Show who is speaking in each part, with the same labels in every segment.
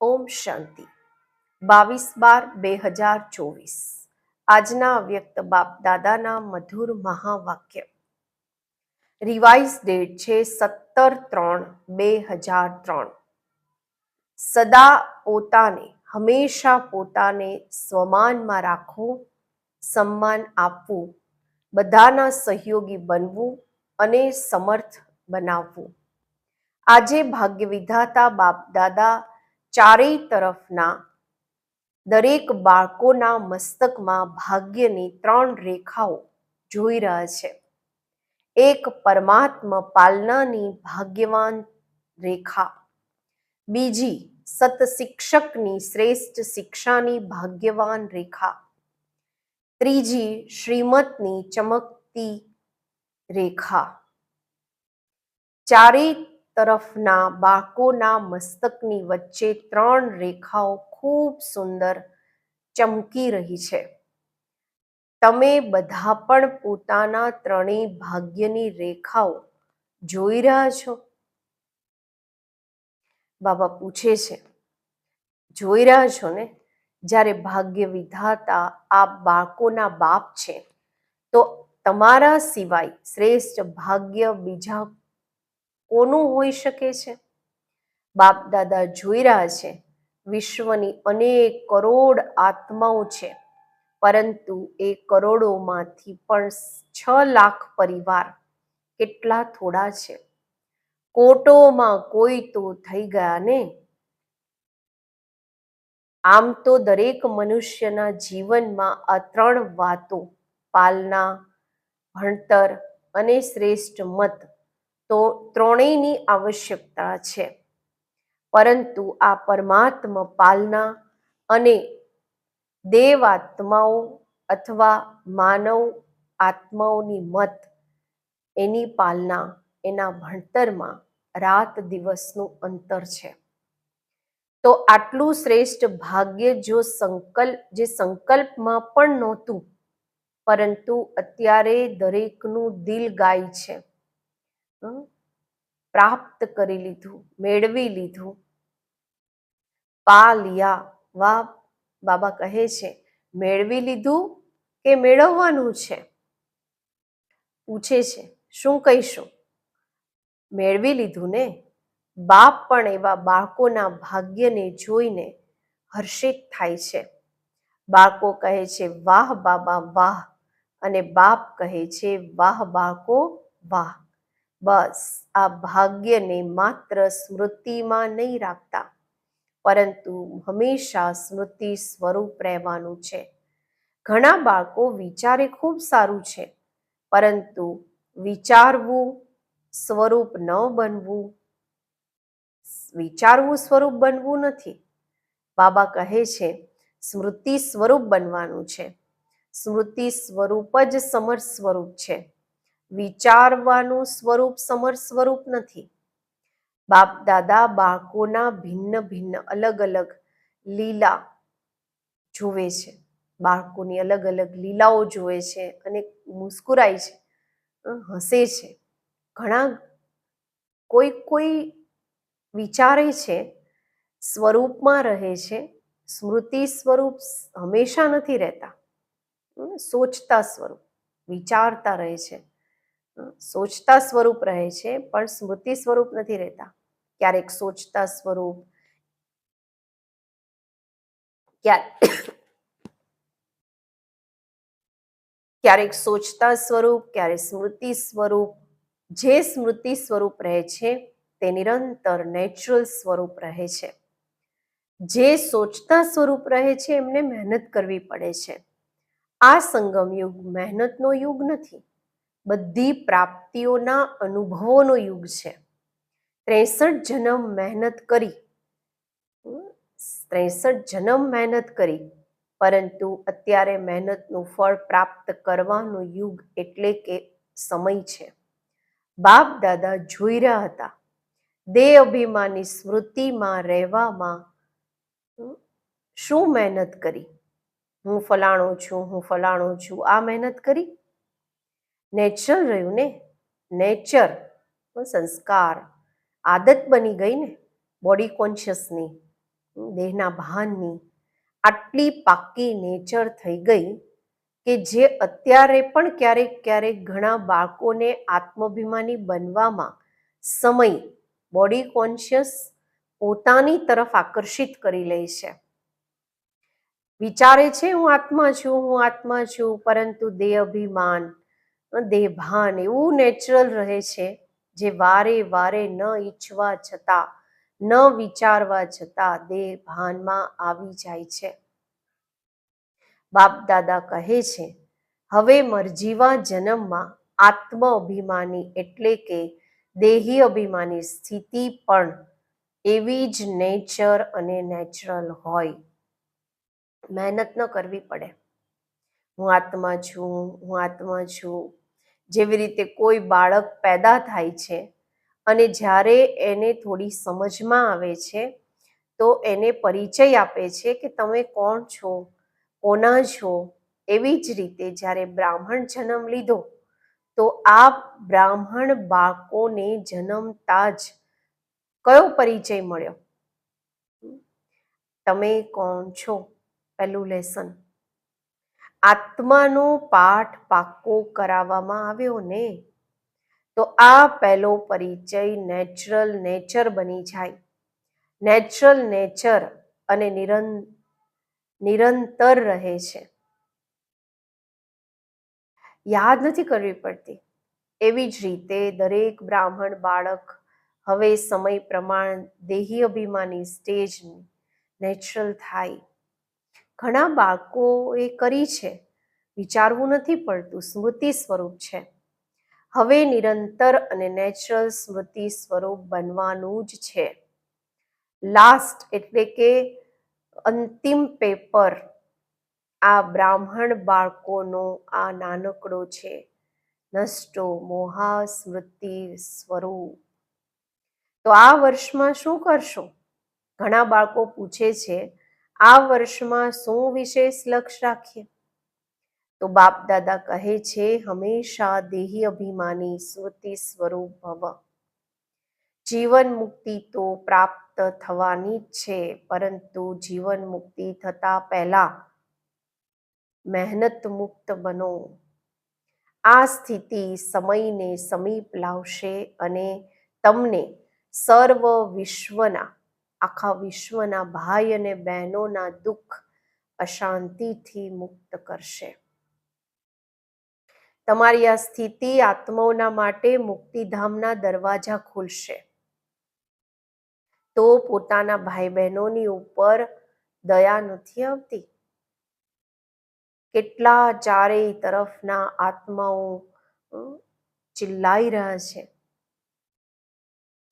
Speaker 1: ઓમ શાંતિ. બાવીસ બાર બે હજાર ચોવીસ. આજના વ્યક્ત બાપ દાદાના મધુર મહાવાક્ય. રિવાઇઝ ડેટ છે સત્તર ત્રણ બે હજાર ત્રણ. સદા પોતાને, હંમેશા પોતાને સ્વમાનમાં રાખવું, સન્માન આપવું, બધાના સહયોગી બનવું અને સમર્થ બનાવવું. આજે ભાગ્ય વિધાતા બાપ દાદા ચારેય તરફના દરેક બાળકોના મસ્તકમાં ભાગ્યની ત્રણ રેખાઓ જોઈ રહ્યા છે. એક પરમાત્મા પાલનાની ભાગ્યવાન રેખા, બીજી સત શિક્ષકની શ્રેષ્ઠ શિક્ષાની ભાગ્યવાન રેખા, ત્રીજી શ્રીમતની ચમકતી રેખા. ચારેય તરફના બાળકોના મસ્તકની વચ્ચે ત્રણ રેખાઓ ખૂબ સુંદર ચમકી રહી છે. તમે બધા પણ પોતાના ત્રણેય ભાગ્યની રેખાઓ જોઈ રહ્યા છો? બાબા પૂછે છે. જોઈ રહ્યા છો ને? જ્યારે ભાગ્ય વિધાતા આ બાળકોના બાપ છે, તો તમારા સિવાય શ્રેષ્ઠ ભાગ્ય બીજા કોનું હોઈ શકે છે? બાપ દાદા જોઈ રહ્યા છે. વિશ્વની અનેક કરોડ આત્માઓ છે. પરંતુ એ કરોડોમાંથી પણ છ લાખ પરિવાર કેટલા થોડા છે? કોટોમાં કોઈ તો થઈ ગયા ને? આમ તો દરેક મનુષ્યના જીવનમાં આ ત્રણ વાતો, પાલના, ભણતર અને શ્રેષ્ઠ મત તો ત્રણેયની આવશ્યકતા છે. પરંતુ આ પરમાત્મા પાલના અને દેવાત્માઓ અથવા માનવ આત્માઓની મત એની પાલના એના ભણતરમાં રાત દિવસનું અંતર છે. તો આટલું શ્રેષ્ઠ ભાગ્ય જો સંકલ્પ જે સંકલ્પમાં પણ નહોતું, પરંતુ અત્યારે દરેકનું દિલ ગાય છે. પ્રાપ્ત કરી લીધું, મેળવી લીધું. પા લિયા વા બાબા કહે છે, મેળવી લીધું કે મેળવવાનું છે? પૂછે છે, શું કહીશું? મેળવી લીધું ને? બાપ પણ એવા બાળકોના ભાગ્યને જોઈને હર્ષિત થાય છે. બાળકો કહે છે, વાહ બાબા, વાહ, અને બાપ કહે છે, વાહ બાળકો, વાહ. બસ, આ ભાગ્યને માત્ર સ્મૃતિમાં નહીં રાખતા, પરંતુ હંમેશા સ્મૃતિ સ્વરૂપ રહેવાનું છે. ઘણા બાળકો વિચારે ખૂબ સારું છે, પરંતુ વિચારવું સ્વરૂપ ન બનવું, વિચારવું સ્વરૂપ બનવું નથી. બાબા કહે છે, સ્મૃતિ સ્વરૂપ બનવાનું છે. સ્મૃતિ સ્વરૂપ જ સમર સ્વરૂપ છે. વિચારવાનું સ્વરૂપ સમર સ્વરૂપ નથી. બાપ દાદા બાળકોના ભિન્ન ભિન્ન અલગ અલગ લીલા જોવે છે. બાળકોની અલગ અલગ લીલાઓ જોવે છે અને મુસ્કુરાય છે. હસે છે. ઘણા કોઈ કોઈ વિચારે છે, સ્વરૂપમાં રહે છે. સ્મૃતિ સ્વરૂપ હંમેશા નથી રહેતા. સોચતા સ્વરૂપ, વિચારતા રહે છે. સોચતા સ્વરૂપ રહે છે, પણ સ્મૃતિ સ્વરૂપ નથી રહેતા. ક્યારેક સોચતા સ્વરૂપ ક્યારેક સોચતા સ્વરૂપ ક્યારેક સ્મૃતિ સ્વરૂપ, જે સ્મૃતિ સ્વરૂપ રહે છે, તે નિરંતર નેચરલ સ્વરૂપ રહે છે. જે સોચતા સ્વરૂપ રહે છે, એમને મહેનત કરવી પડે છે. આ સંગમ યુગ મહેનતનો યુગ નથી. બધી પ્રાપ્તિઓના અનુભવોનો યુગ છે. ત્રેસઠ જન્મ મહેનત કરી. ત્રેસઠ જન્મ મહેનત કરી, પરંતુ અત્યારે મહેનતનું ફળ પ્રાપ્ત કરવાનો યુગ એટલે કે સમય છે. બાપ દાદા જોઈ રહ્યા હતા. દેહ અભિમાની સ્મૃતિમાં રહેવામાં શું મહેનત કરી? હું ફલાણો છું, હું ફલાણો છું. આ મહેનત કરી? નેચરલ રહ્યું ને? નેચર. સંસ્કાર. આદત બની ગઈ ને બોડી કોન્શિયસની દેહના ભાનની. આટલી પાકી નેચર થઈ ગઈ કે જે અત્યારે પણ ક્યારેક ક્યારેક ઘણા બાળકોને આત્માભિમાની બનવામાં સમય બોડી કોન્શિયસ પોતાની તરફ આકર્ષિત કરી લે છે. વિચારે છે, હું આત્મા છું, હું આત્મા છું, પરંતુ દેહ અભિમાન દેહભાન એવું નેચરલ રહે છે જે વારે વારે ન ઈચ્છવા છતાં, ન વિચારવા છતાં દેહ ભાનમાં આવી જાય છે. બાપ દાદા કહે છે, હવે મરજીવા જન્મમાં આત્મ અભિમાની એટલે કે દેહી અભિમાની સ્થિતિ પણ એવી જ નેચર અને નેચરલ હોય. મહેનત ન કરવી પડે. હું આત્મા છું, હું આત્મા છું જેવી રીતે કોઈ બાળક પેદા થાય છે અને જ્યારે એને થોડી સમજમાં આવે છે, તો એને પરિચય આપે છે કે તમે કોણ છો, કોના છો, એવી જ રીતે જ્યારે બ્રાહ્મણ જન્મ લીધો, તો આ બ્રાહ્મણ બાળકોને જન્મતા જ કયો પરિચય મળ્યો? તમે કોણ છો? પહેલું લેસન. આત્માનો પાઠ પાક્કો કરાવવામાં આવ્યો ને? તો આ પહેલો પરિચય નેચરલ નેચર બની જાય. નેચરલ નેચર અને નિરં, નિરંતર રહે છે. યાદ નથી કરવી પડતી. એવી જ રીતે દરેક બ્રાહ્મણ બાળક હવે સમય પ્રમાણ દેહી અભિમાની સ્ટેજ નેચરલ થાય. ઘણા બાળકોએ કરી છે. વિચારવું નથી પડતું. સ્મૃતિ સ્વરૂપ છે. હવે નિરંતર અને નેચરલ સ્મૃતિ સ્વરૂપ બનવાનું જ છે. લાસ્ટ એટલે કે અંતિમ પેપર આ બ્રાહ્મણ બાળકોનો આ નાનકડો છે. નષ્ટો મોહા સ્મૃતિ સ્વરૂપ. તો આ વર્ષમાં શું કરશો? ઘણા બાળકો પૂછે છે આ વર્ષમાં શું વિશેષ લક્ષ્ય રાખીએ? તો બાપ દાદા કહે છે, હંમેશા દેહી અભિમાની સ્મૃતિ સ્વરૂપ ભવ. જીવન મુક્તિ તો પ્રાપ્ત થવાની જ છે, પરંતુ જીવન મુક્તિ થતા પહેલા મહેનત મુક્ત બનો. આ સ્થિતિ સમયને સમીપ લાવશે અને તમને સર્વ વિશ્વના આખા વિશ્વના ભાઈ અને બહેનોના દુઃખ અશાંતિથી મુક્ત કરશે. તમારી આ સ્થિતિ આત્માઓના માટે મુક્તિધામના દરવાજા ખુલશે. તો પોતાના ભાઈ બહેનોની ઉપર દયા નથી આવતી? કેટલા ચારેય તરફના આત્માઓ ચિલ્લાઈ રહ્યા છે.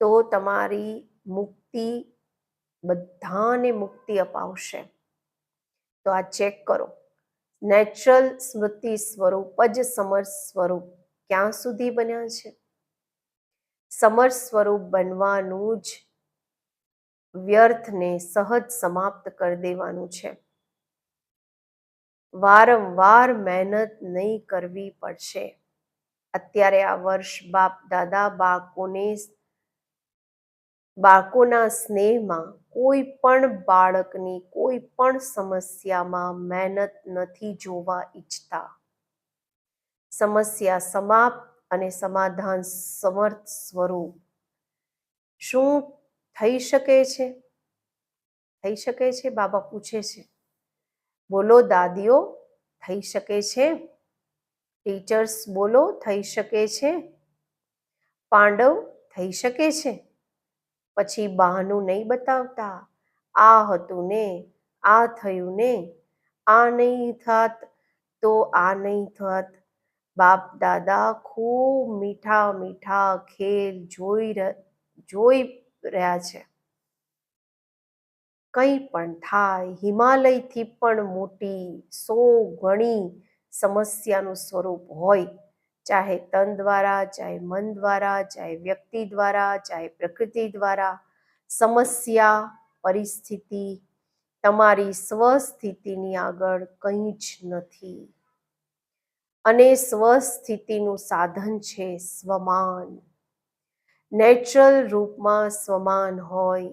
Speaker 1: તો તમારી મુક્તિ બધાને મુક્તિ અપાવશે. તો આ ચેક કરો. નેચરલ સ્મૃતિ સ્વરૂપ જ સમર સ્વરૂપ ક્યાં સુધી બન્યા છે? સમર સ્વરૂપ બનવાનું જ વ્યર્થને સહજ સમાપ્ત કરી દેવાનું છે. વારંવાર મહેનત નહીં કરવી પડશે. અત્યારે આ વર્ષ બાપ, દાદા, બાળકોને બાળકોના સ્નેહમાં કોઈ પણ બાળકની કોઈ પણ સમસ્યામાં મહેનત નથી જોવા ઈચ્છતા. સમસ્યા સમાપ્ત અને સમાધાન સમર્થ સ્વરૂપ. શું થઈ શકે છે? થઈ શકે છે? બાબા પૂછે છે. બોલો, દાદીઓ, થઈ શકે છે? ટીચર્સ, બોલો, થઈ શકે છે? પાંડવ, થઈ શકે છે? પછી બહાનું નહીં બતાવતા. આ હતું ને, આ થયું ને, આ નહીં થાત તો આ નહીં થાત. બાપ દાદા ખૂબ મીઠા મીઠા ખેલ જોઈ જોઈ રહ્યા છે. કંઈ પણ થાય, હિમાલયથી પણ મોટી, સો ગણી સમસ્યાનું સ્વરૂપ હોય. ચાહે તન દ્વારા, ચાહે મન દ્વારા, ચાહે વ્યક્તિ દ્વારા, ચાહે પ્રકૃતિ દ્વારા, સમસ્યા, પરિસ્થિતિ તમારી સ્વસ્થિતિની આગળ કંઈ જ નથી. અને સ્વસ્થિતિનું સાધન છે સ્વમાન. નેચરલ રૂપમાં સ્વમાન હોય,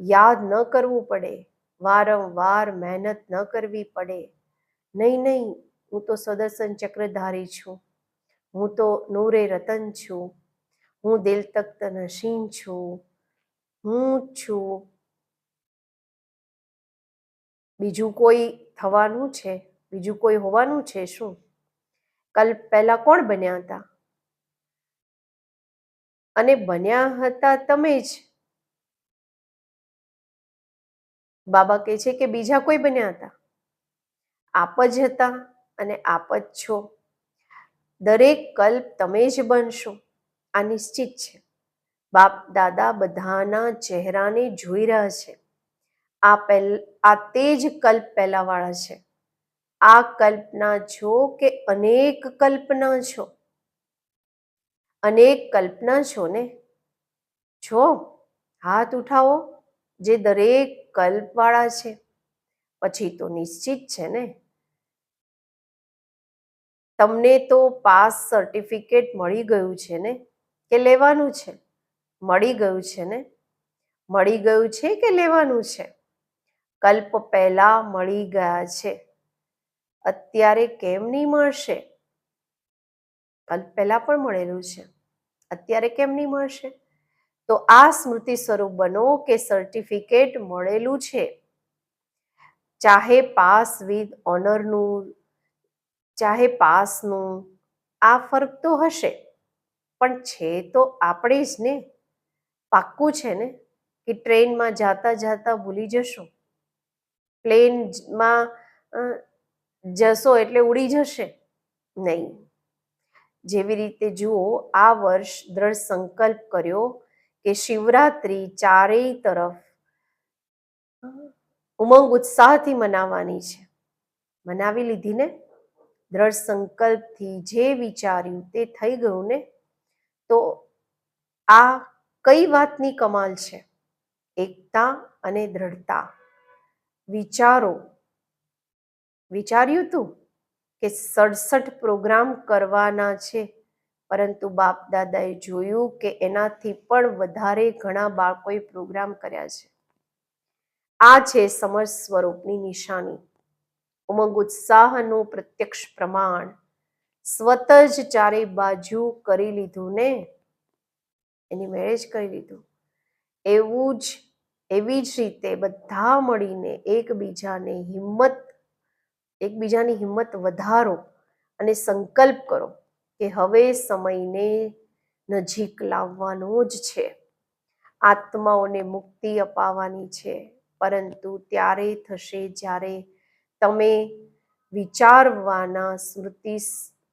Speaker 1: યાદ ન કરવું પડે, વારંવાર મહેનત ન કરવી પડે. નહીં નહીં, હું તો સદર્શન ચક્રધારી છું. હું તો નૂરે રતન છું. હું દિલ તખ્ત નશીન છું. હું જ છું. બીજું કોઈ થવાનું છે? બીજું કોઈ હોવાનું છે શું? કલ્પ પહેલા કોણ બન્યા હતા? અને બન્યા હતા તમે જ. બાબા કહે છે કે બીજા કોઈ બન્યા હતા? આપ જ હતા અને આપ જ છો. દરેક કલ્પ તમે જ બનશો. આ નિશ્ચિત છે. બાપ, દાદા બધાના ચહેરાને જોઈ રહ્યા છે. આ પહેલ, આ તે જ કલ્પ પહેલાવાળા છે. આ કલ્પના છો કે અનેક કલ્પના છો? અનેક કલ્પના છો ને? છો? હાથ ઉઠાવો, જે દરેક કલ્પવાળા છે. પછી તો નિશ્ચિત છે ને? તમને તો પાસ સર્ટિફિકેટ મળી ગયું છે ને? કે લેવાનું છે? મળી ગયું છે ને? મળી ગયું છે કે લેવાનું છે? કલ્પ પહેલા મળી ગયા છે. અત્યારે કેમ નહીં મળશે? કલ્પ પહેલા પણ મળેલું છે. અત્યારે કેમ નહીં મળશે? તો આ સ્મૃતિ સ્વરૂપ બનો કે સર્ટિફિકેટ મળેલું છે. ચાહે પાસ વિથ ઓનરનું ચાહે પાસનું, આ ફરક તો હશે. પણ છે તો આપણે જ ને. પાક્કું છે ને કે ટ્રેનમાં જાતા જાતા ભૂલી જશો? પ્લેનમાં જશો એટલે ઉડી જશે? નહીં. જેવી રીતે જુઓ, આ વર્ષ દ્રઢ સંકલ્પ કર્યો કે શિવરાત્રી ચારેય તરફ ઉમંગ ઉત્સાહથી મનાવવાની છે. મનાવી લીધી ને? દ્રઢ સંકલ્પથી જે વિચાર્યું તે થઈ ગયું ને? તો આ કઈ વાતની કમાલ છે? એકતા અને દ્રઢતા. વિચારો. વિચાર્યું તું કે સડસઠ પ્રોગ્રામ કરવાના છે, પરંતુ બાપ દાદાએ જોયું કે એનાથી પણ વધારે ઘણા બાળકોએ પ્રોગ્રામ કર્યા છે. આ છે સમજ સ્વરૂપની નિશાની. ઉમંગ ઉત્સાહનું પ્રત્યક્ષ પ્રમાણ. સ્વત જ ચારે બાજુ કરી લીધું ને? એની મેળે જ કરી લીધું. એવું જ, એવી જ રીતે બધા મળીને એકબીજાને હિંમત, એકબીજાની હિંમત વધારો અને સંકલ્પ કરો કે હવે સમયને નજીક લાવવાનો જ છે. આત્માઓને મુક્તિ અપાવવાની છે. પરંતુ ત્યારે થશે જ્યારે તમે વિચારવાના સ્મૃતિ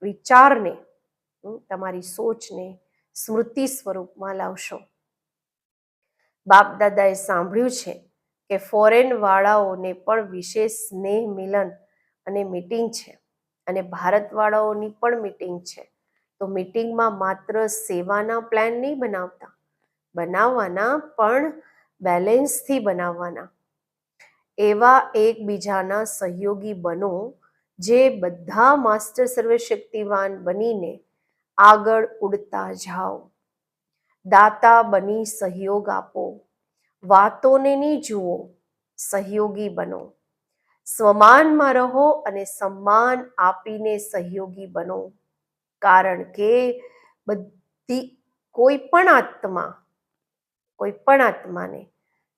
Speaker 1: વિચારને તમારી સોચને સ્મૃતિ સ્વરૂપમાં લાવશો. બાપ દાદાએ સાંભળ્યું છે કે ફોરેન વાળાઓને પણ વિશેષ સ્નેહ મિલન અને મીટિંગ છે અને ભારતવાળાઓની પણ મીટિંગ છે. તો મીટિંગમાં માત્ર સેવાના પ્લાન નહીં બનાવતા, બનાવવાના પણ બેલેન્સથી બનાવવાના. એવા એકબીજાના સહયોગી બનો જે બધા માસ્ટર સર્વશક્તિવાન બનીને આગળ ઉડતા જાઓ. દાતા બની સહયોગ આપો. વાતોને નહીં જુઓ, સહયોગી બનો. સ્વમાનમાં રહો અને સન્માન આપીને સહયોગી બનો. કારણ કે બધી કોઈ પણ આત્મા, કોઈ પણ આત્માને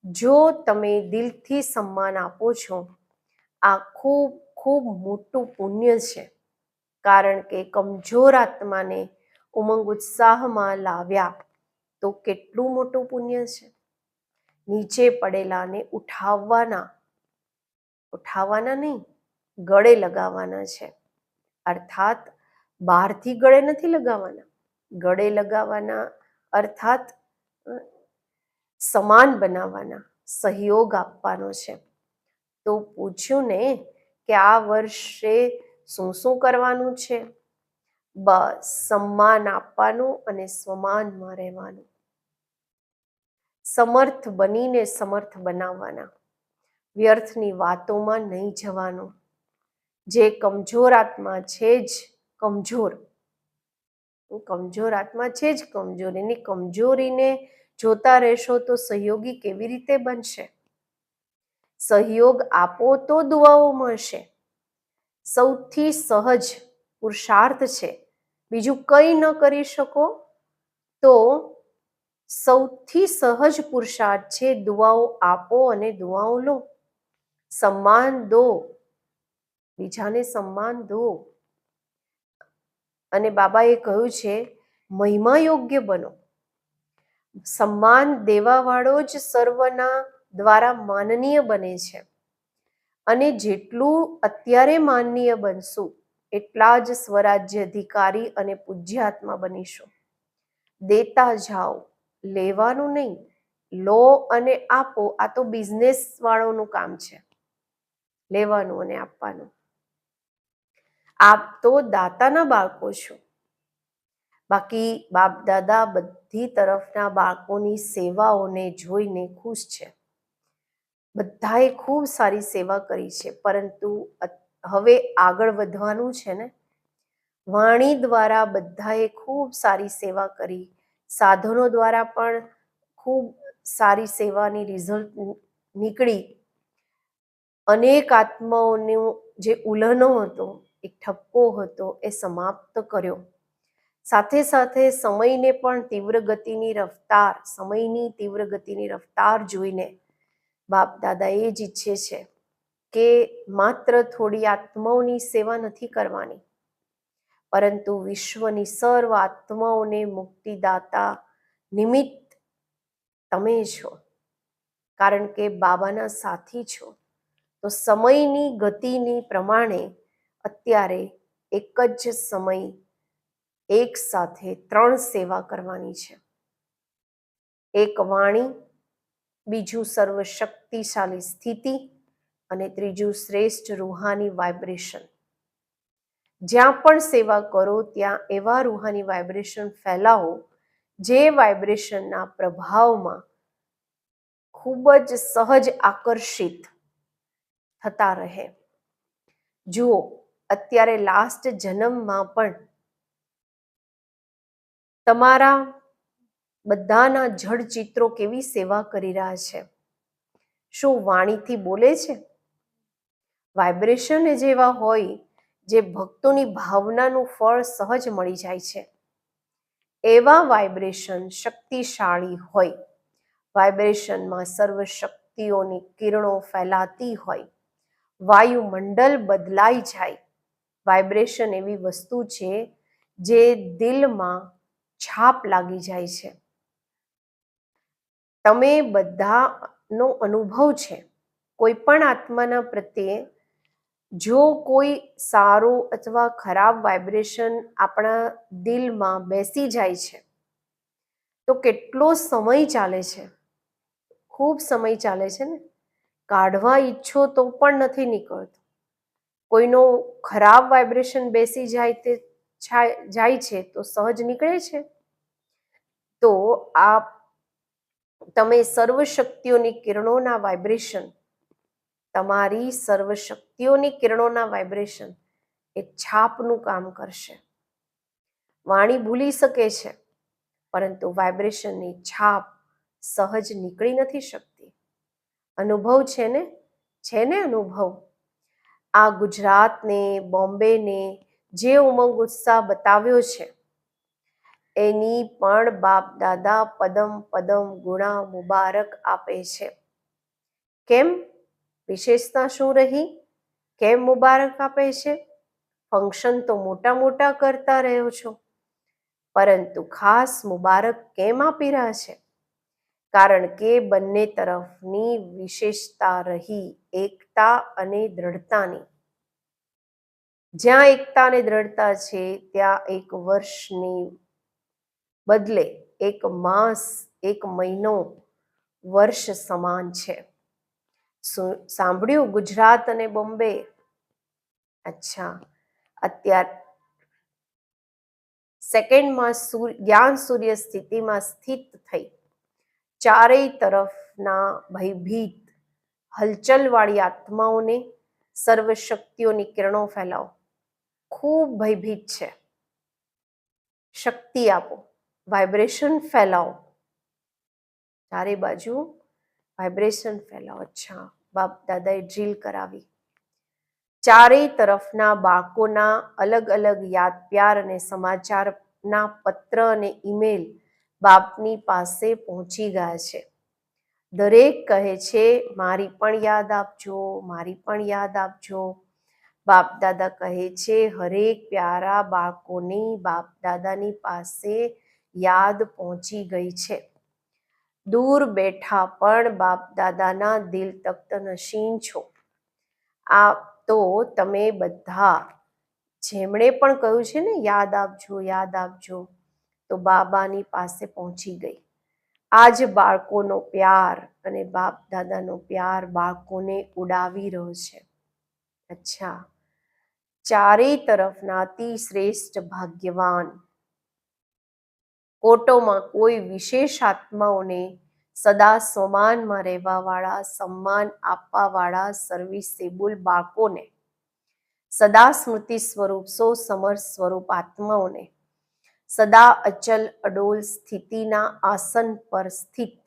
Speaker 1: જો તમે દિલથી સન્માન આપો છો, આ ખૂબ ખૂબ મોટું પુણ્ય છે. કારણ કે કમજોર આત્માને ઉમંગ ઉત્સાહમાં લાવ્યા તો કેટલું મોટું પુણ્ય છે. નીચે પડેલાને ઉઠાવવાના ઉઠાવવાના નહીં, ગળે લગાવવાના છે. અર્થાત, બહારથી ગળે નથી લગાવવાના. ગળે લગાવવાના અર્થાત સમાન બનાવવાના સહયોગ આપવાનો છે. તો પૂછ્યું ને કે આ વર્ષે શું શું કરવાનું છે? બસ સન્માન આપવાનું અને સ્વમાનમાં રહેવાનું. સમર્થ બનીને સમર્થ બનાવવાના. વ્યર્થની વાતોમાં નહીં જવાનું. જે કમજોર આત્મા છે જ કમજોર. કમજોર આત્મા છે જ કમજોર. એની કમજોરીને જોતા રહેશો તો સહયોગી કેવી રીતે બનશે? સહયોગ આપો તો દુઆઓ મળશે. સૌથી સહજ પુરુષાર્થ છે. બીજું કંઈ ન કરી શકો તો સૌથી સહજ પુરુષાર્થ છે દુઆઓ આપો અને દુઆઓ લો. સન્માન દો. બીજાને સન્માન દો. અને બાબાએ કહ્યું છે મહિમા યોગ્ય બનો. સન્માન દેવાવાળો જ સર્વના દ્વારા માનનીય બને છે. અને જેટલું અત્યારે માનનીય બનશું, એટલા જ સ્વરાજ્ય અધિકારી અને પૂજ્યાત્મા બનીશું. દેતા જાઓ, લેવાનું નહીં, લો અને આપો, આ તો બિઝનેસ વાળોનું કામ છે. લેવાનું અને આપવાનું. આપ તો દાતાના બાળકો છો. બાકી બાપ દાદા બધી તરફના બાળકોની સેવાઓને જોઈને ખુશ છે. બધાએ ખૂબ સારી સેવા કરી છે, પરંતુ હવે આગળ વધવાનું છે ને? વાણી દ્વારા બધાએ ખૂબ સારી સેવા કરી. સાધનો દ્વારા પણ ખૂબ સારી સેવાની રિઝલ્ટ નીકળી. અનેક આત્માઓનું જે ઉલ્લનો હતો, એક ઠપકો હતો, એ સમાપ્ત કર્યો. સાથે સાથે સમયને પણ તીવ્ર ગતિની રફતાર, સમયની તીવ્ર ગતિની રફતાર જોઈને બાપ દાદા એ જ ઈચ્છે છે કે માત્ર થોડી આત્માઓની સેવા નથી કરવાની, પરંતુ વિશ્વની સર્વ આત્માઓને મુક્તિદાતા નિમિત્ત તમે છો કારણ કે બાબાના સાથી છો. તો સમયની ગતિની પ્રમાણે અત્યારે એક જ સમય એક સાથે ત્રણ સેવા કરવાની છે. એક વાણી, બીજું સર્વશક્તિશાળી સ્થિતિ અને ત્રીજું શ્રેષ્ઠ રૂહાની વાઇબ્રેશન. જ્યાં પણ સેવા કરો, ત્યાં એવા રૂહાની વાઇબ્રેશન ફેલાવો, જે વાઇબ્રેશનના પ્રભાવમાં ખૂબ જ સહજ આકર્ષિત થતા રહે. જુઓ, અત્યારે લાસ્ટ જન્મમાં પણ તમારા બધાના જડ ચિત્રો કેવી સેવા કરી રહ્યા છે? શું વાણીથી બોલે છે? વાઇબ્રેશન જેવા હોય, જે ભક્તોની ભાવનાનું ફળ સહજ મળી જાય છે. એવા વાઇબ્રેશન શક્તિશાળી હોય. વાઇબ્રેશનમાં સર્વ શક્તિઓની કિરણો ફેલાતી હોય. વાયુમંડળ બદલાઈ જાય. વાઇબ્રેશન એવી વસ્તુ છે, જે દિલમાં છાપ લાગી જાય છે. તમે બધાનો અનુભવ છે કોઈ પણ આત્માના પ્રત્યે, જો કોઈ સારું અથવા ખરાબ વાઇબ્રેશન આપણા દિલમાં બેસી જાય છે, તો કેટલો સમય ચાલે છે? ખૂબ સમય ચાલે છે ને? કાઢવા ઈચ્છો તો પણ નથી નીકળતો. કોઈનો ખરાબ વાઇબ્રેશન બેસી જાય તે જાય છે તો સહજ નીકળે છે? તો આ તમે સર્વ શક્તિઓની કિરણોના વાઇબ્રેશન તમારી સર્વ શક્તિઓની કિરણોના વાઇબ્રેશન એ છાપનું કામ કરશે. વાણી ભૂલી શકે છે, પરંતુ વાઇબ્રેશનની છાપ સહજ નીકળી નથી શકતી. અનુભવ છે ને? છે ને અનુભવ? આ ગુજરાતને, બોમ્બેને જે ઉમંગ ઉત્સાહ બતાવ્યો છે, એની પણ બાપ દાદા પદમ પદમ ગુણા મુબારક આપે છે. કેમ? વિશેષતા શું રહી? કેમ મુબારક આપે છે? ફંક્શન તો મોટા મોટા કરતા રહ્યો છો. પરંતુ ખાસ મુબારક કેમ આપી રહ્યા છે? કારણ કે બંને તરફની વિશેષતા રહી એકતા અને દ્રઢતાની. જ્યાં એકતા અને દ્રઢતા છે, ત્યાં એક વર્ષની બદલે એક માસ, એક મહિનો, વર્ષ સમાન છે. સાંભળ્યું? ગુજરાત અને બોમ્બે? અચ્છા. અત્યાર સેકન્ડમાં જ્ઞાન સૂર્ય સ્થિતિમાં સ્થિત થઈ. ચારેય તરફના ભયભીત, હલચલવાળી આત્માઓને સર્વ શક્તિઓની કિરણો ફેલાવો. ખૂબ ભયભીત છે. શક્તિ આપો. વાઇબ્રેશન ફેલાવો. ચારે બાજુ વાઇબ્રેશન ફેલાવો. અચ્છા. બાપ દાદાએ ડ્રીલ કરાવી. ચારેય તરફના બાળકોના અલગ અલગ યાદ પ્યાર અને સમાચારના પત્ર અને ઈમેલ બાપની પાસે પહોંચી ગયા છે. દરેક કહે છે, મારી પણ યાદ આપજો, મારી પણ યાદ આપજો. બાપ દાદા કહે છે, હરેક પ્યારા બાળકોની બાપ દાદાની પાસે યાદ પહોંચી ગઈ છે. દૂર બેઠા પણ બાપ દાદાના દિલ તખ્ત નશીન છો. આ તો તમે બધા જેમણે પણ કહ્યું છે ને, યાદ આપજો યાદ આપજો, તો બાબાની પાસે પહોંચી ગઈ. આજ બાળકોનો પ્યાર અને બાપ દાદાનો પ્યાર બાળકોને ઉડાવી રહ્યો છે. અચ્છા. ચારેય તરફના અતિ શ્રેષ્ઠ ભાગ્યવાન. કોટોમાં કોઈ વિશેષ આત્માઓને સદા સમાનમાં રહેવાવાળા, સન્માન આપવાવાળા સર્વિસેબુલ બાળકોને, સદા સ્મૃતિ સ્વરૂપ, સો સમર સ્વરૂપ આત્માઓને, સદા અચલ અડોલ સ્થિતિના આસન પર સ્થિત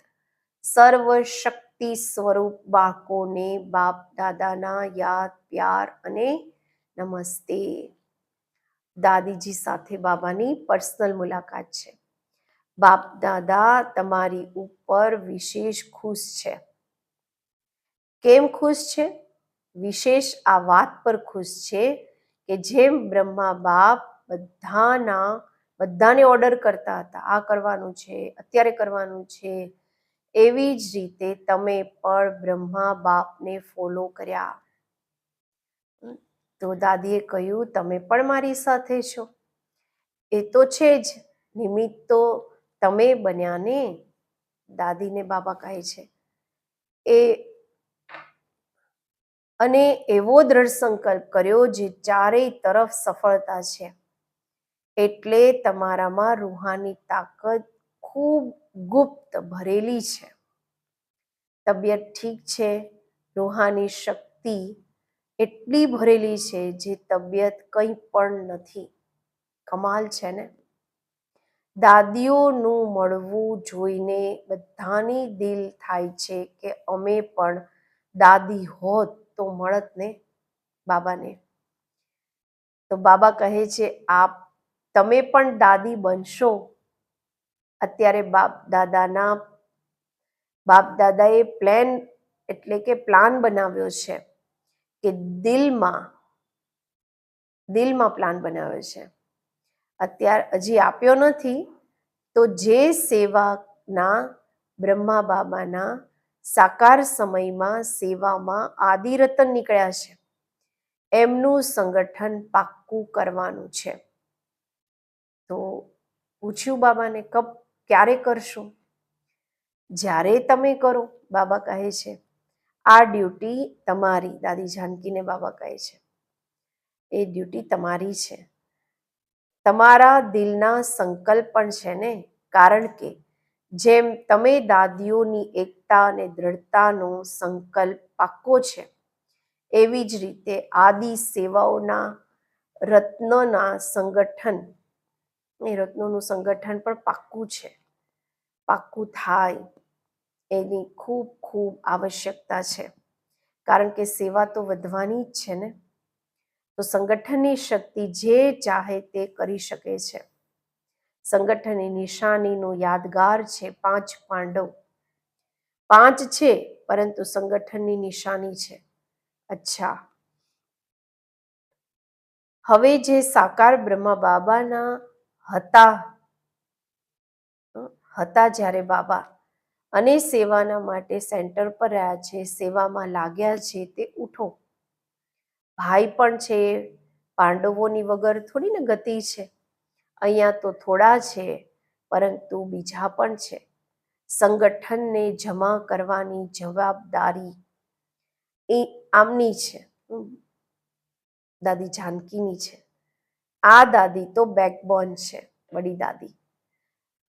Speaker 1: સર્વશક્તિ સ્વરૂપ બાળકોને, બાપ દાદાના યાદ, પ્યાર અને નમસ્તે. દાદીજી સાથે બાબાની પર્સનલ મુલાકાત છે. બાપ, દાદા તમારી ઉપર વિશેષ ખુશ છે. કેમ ખુશ છે? વિશેષ આ વાત પર ખુશ છે કે જેમ બ્રહ્મા બાપ બધાના, બધાને ઓર્ડર કરતા હતા. આ કરવાનું છે, અત્યારે કરવાનું છે. એવી જ રીતે તમે પણ બ્રહ્મા બાપને ફોલો કર્યા. તો દાદીએ કહ્યું, તમે પણ મારી સાથે છો. એ તો છે જ. નિમિત્ત તો તમે બન્યા ને? દાદીને બાબા કહે છે. એ અને એવો દ્રઢ સંકલ્પ કર્યો જે ચારેય તરફ સફળતા છે. એટલે તમારામાં રૂહાની તાકાત ખૂબ ગુપ્ત ભરેલી છે. તબિયત ઠીક છે? રૂહાની શક્તિ એટલી ભરેલી છે જે તબિયત કંઈ પણ નથી. કમાલ છે ને? દાદીઓનું મળવું જોઈને બધાની દિલ થાય છે કે અમે પણ દાદી હોત તો મળત ને બાબાને? તો બાબા કહે છે, આપ, તમે પણ દાદી બનશો? અત્યારે બાપ દાદાના, બાપ દાદાએ પ્લાન એટલે કે પ્લાન બનાવ્યો છે. કે દિલમાં દિલમાં પ્લાન બનાવ્યો છે. અત્યાર હજી આપ્યો નથી, તો જે સેવાના બ્રહ્મા બાબાના સાકાર સમયમાં સેવામાં આદિરતન નીકળ્યા છે. એમનું સંગઠન પાક્કું કરવાનું છે. તો પૂછ્યું બાબાને, કબ, ક્યારે કરશો? જ્યારે તમે કરો, બાબા કહે છે. આ ડ્યુટી તમારી દાદી જાનકીને બાબા કહે છે. એ ડ્યુટી તમારી છે. તમારા દિલના સંકલ્પ પણ છે ને? કારણ કે જેમ તમે દાદીઓની એકતા અને દ્રઢતાનો સંકલ્પ પાક્કો છે, એવી જ રીતે આદિ સેવાઓના રત્નના સંગઠન, એ રત્નોનું સંગઠન પણ પાક્કું છે. પાક્કું થાય. એની ખૂબ ખૂબ આવશ્યકતા છે. કારણ કે સેવા તો વધવાની જ છે ને. તો સંગઠનની શક્તિ જે ચાહે તે કરી શકે છે. સંગઠનની નિશાનીનો યાદગાર છે પાંચ પાંડવ. પાંચ છે, પરંતુ સંગઠનની નિશાની છે. અચ્છા. હવે જે સાકાર બ્રહ્મા બાબાના હતા હતા જ્યારે બાબા. અને સેવાના માટે સેન્ટર પર રહ્યા છે, સેવામાં લાગ્યા છે તે ઉઠો. ભાઈ પણ છે, પાંડવોની વગર થોડી ને ગતિ છે. અહીંયા તો થોડા છે, પરંતુ બીજા પણ છે. સંગઠનને જમા કરવાની જવાબદારી એ આમની છે. દાદી જાનકીની છે. આ દાદી તો બેકબોન છે, વડી દાદી.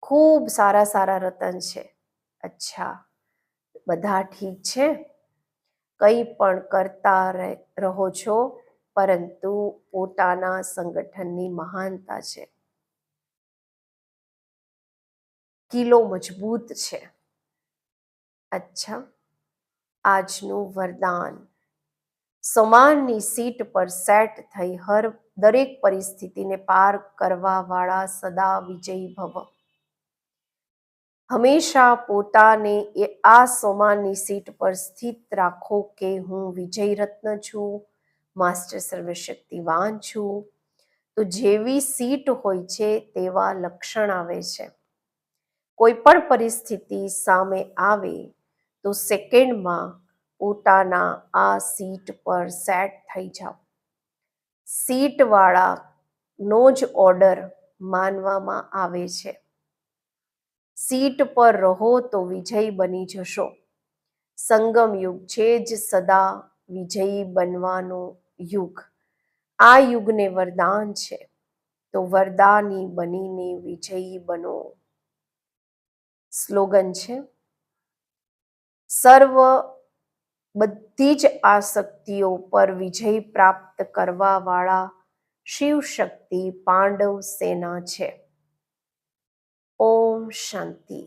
Speaker 1: ખૂબ સારા સારા રતન છે. અચ્છા, બધા ઠીક છે? કંઈ પણ કરતા રહો છો, પરંતુ પોતાના સંગઠનની મહાનતા છે. કિલો મજબૂત છે. અચ્છા, આજનું વરદાન. સમાનની સીટ પર સેટ થઈ હર, દરેક પરિસ્થિતિને પાર કરવા વાળા સદા વિજયી ભવ. હંમેશા પોતાને એ આ સોમાનની સીટ પર સ્થિત રાખો કે હું વિજય રત્ન છું, માસ્ટર સર્વશક્તિવાન છું. તો જેવી સીટ હોય છે તેવા લક્ષણ આવે છે. કોઈ પણ પરિસ્થિતિ સામે આવે તો સેકન્ડમાં પોતાના આ સીટ પર સેટ થઈ જાઓ. સીટવાળાનો જ ઓર્ડર માનવામાં આવે છે. સીટ પર રહો તો વિજયી બની જશો. સંગમ યુગ છે જ સદા વિજયી બનવાનો યુગ. આ યુગને વરદાન છે. તો વરદાની બનીને વિજયી બનો. સ્લોગન છે. સર્વ બધી જ આસક્તિઓ પર વિજય પ્રાપ્ત કરવા વાળા શિવ શક્તિ પાંડવ સેના છે. ઓમ શાંતિ